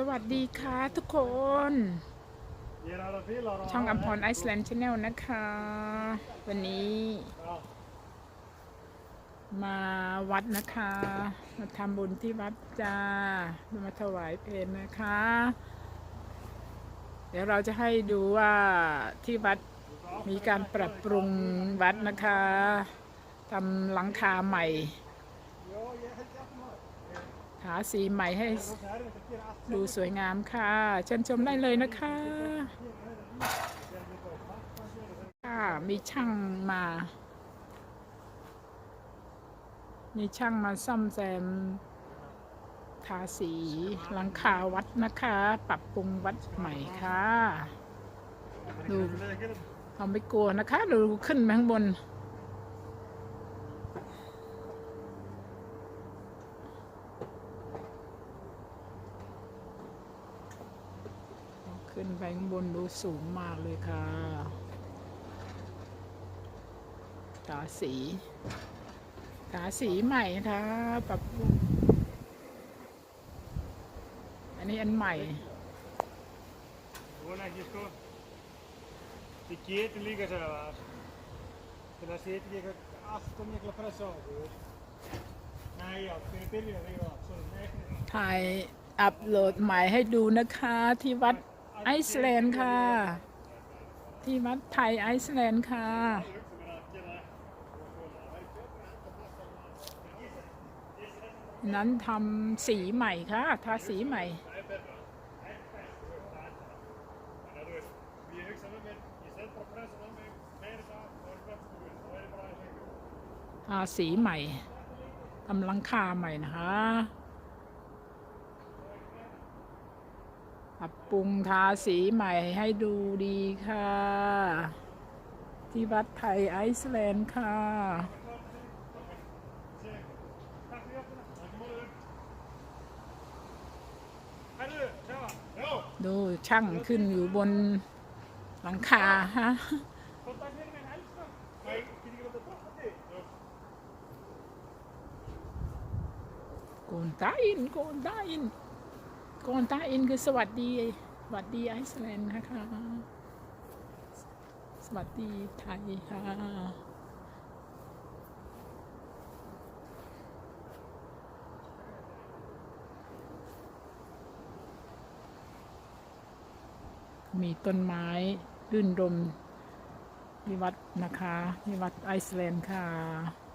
สวัสดีค่ะทุกคน ช่องอัมพรไอซ์แลนด์ชาแนลนะคะ วันนี้ มาวัดนะคะ มาทำบุญที่วัดจ้ามาถวายเพลงนะคะ เดี๋ยวเราจะให้ดูว่าที่วัดมีการปรับปรุงวัดนะคะทำหลังคาใหม่าสีใหม่ให้ดูสวยงามค่ะเชิญชมได้เลยนะคะค่ะมีช่างมา มีช่างมาซ่อมแซมทาสีหลังคาวัดนะคะ ปรับปรุงวัดใหม่ค่ะ ดูเราไม่กลัวนะคะ ดูขึ้นไปข้างบน ขึ้นไปข้างบนดูสูงมากเลยค่ะทาสีทาสีใหม่ค่ะปรับปรุงอันนี้อันใหม่ Gewoon echt eens gewoon. Die keten liggen zo waar. En dan zit je af kom je klaar zo hoor. Nee ja, kun je pillen weer wat. Zo nee. ถ่ายอัพโหลดใหม่ให้ดูนะคะที่วัด ไอซ์แลนด์ค่ะ ที่วัดไทยไอซ์แลนด์ค่ะ นั้นทำสีใหม่ค่ะ ทาสีใหม่ ทาสีใหม่กำลังคาใหม่นะคะ ปรับปรุงทาสีใหม่ให้ดูดีค่ะ ที่วัดไทยไอซ์แลนด์ค่ะ ดูช่างขึ้นอยู่บนหลังคาฮะโกนตายินโกนตายิน โกนตาอินคือสวัสดี สวัสดีไอซ์แลนด์นะคะ สวัสดีไทยค่ะ มีต้นไม้รื่นรมที่วัดนะคะที่วัดไอซ์แลนด์ค่ะ